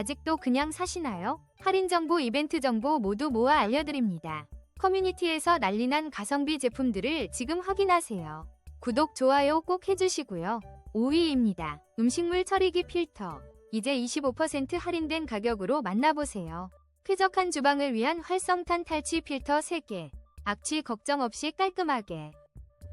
아직도 그냥 사시나요? 할인 정보, 이벤트 정보 모두 모아 알려드립니다. 커뮤니티에서 난리난 가성비 제품들을 지금 확인하세요. 구독, 좋아요 꼭 해주시고요. 5위입니다. 음식물 처리기 필터. 이제 25% 할인된 가격으로 만나보세요. 쾌적한 주방을 위한 활성탄 탈취 필터 3개. 악취 걱정 없이 깔끔하게.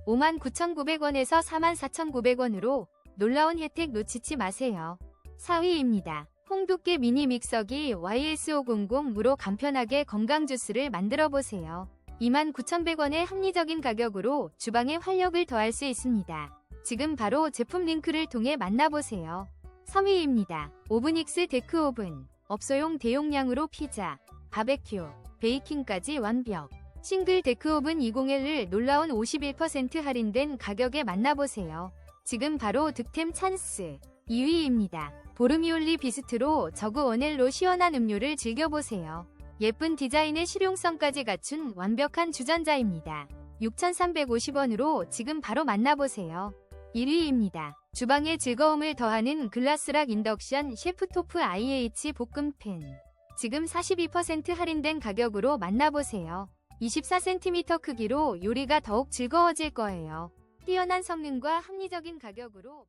59,900원에서 44,900원으로 놀라운 혜택 놓치지 마세요. 4위입니다. 홍두깨 미니 믹서기 YS500으로 간편하게 건강 주스를 만들어 보세요. 29,100원의 합리적인 가격으로 주방에 활력을 더할 수 있습니다. 지금 바로 제품 링크를 통해 만나보세요. 3위입니다. 오븐익스 데크 오븐. 업소용 대용량으로 피자, 바베큐, 베이킹까지 완벽. 싱글 데크 오븐 201을 놀라운 51% 할인된 가격에 만나보세요. 지금 바로 득템 찬스. 2위입니다. 보르미올리 비스트로 저그 원엘로 시원한 음료를 즐겨보세요. 예쁜 디자인의 실용성까지 갖춘 완벽한 주전자입니다. 6,350원으로 지금 바로 만나보세요. 1위입니다. 주방의 즐거움을 더하는 글라스락 인덕션 셰프토프 IH 볶음팬. 지금 42% 할인된 가격으로 만나보세요. 24cm 크기로 요리가 더욱 즐거워질 거예요. 뛰어난 성능과 합리적인 가격으로